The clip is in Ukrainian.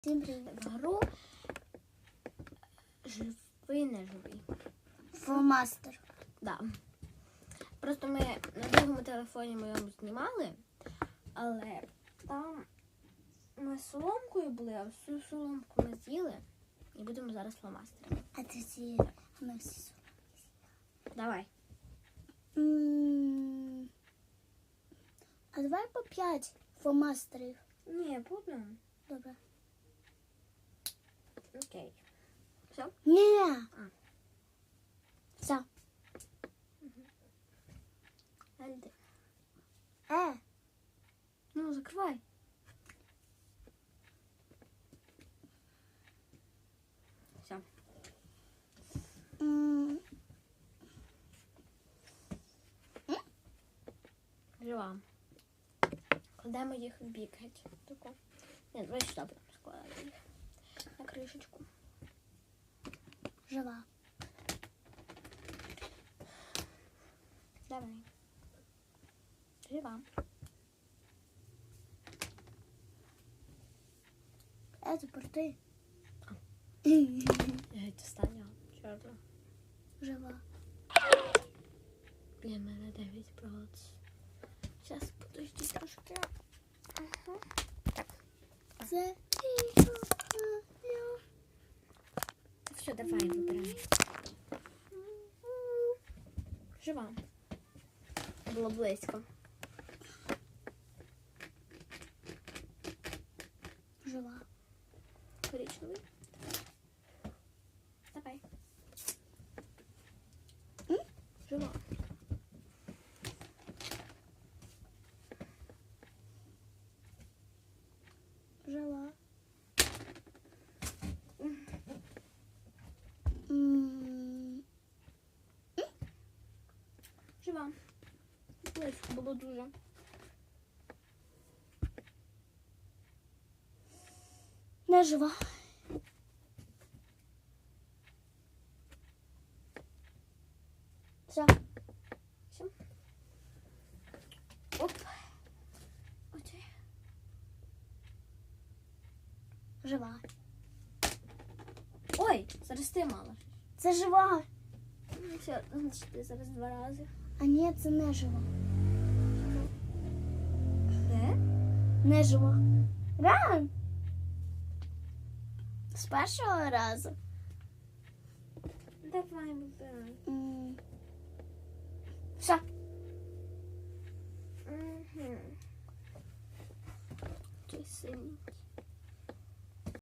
Всім привіт. гру живий не живий. Фломастер. Да. Просто ми на другому телефоні моєму знімали, але там ми з соломкою були, а всю соломку ми з'їли і будемо зараз фломастерами. А ти ці ми всі. Давай. М, А давай по п'ять фломастерів. Ні, будемо. Добре. Окей. Все? Ні. Все. Альди. Е. Ну, закривай. Все. Жива. Кладемо їх в бік геть. Таку. Ні, давай сюди будемо складати їх. На кришечку. Жива. Давай. Жива. Тепер ти. Геть остання. Чорно. Жива. Для мене 9 проц. Зараз подожди трошки. Ага. Так. Це. Все, давай, вибирай. Жива. Було близько. Жива. Коричневий. Давай. М? Жива. Жива. Близько було дуже. Не жива. Все. Все. Оп. Окей. Жива. Ой, зараз ти мала. Це жива. Ну, Все, значить ти зараз два рази. А ні, це не жива. Де? Не жива. Ран. З першого разу. Давай вибирай. М. Все. Угу. Який синій.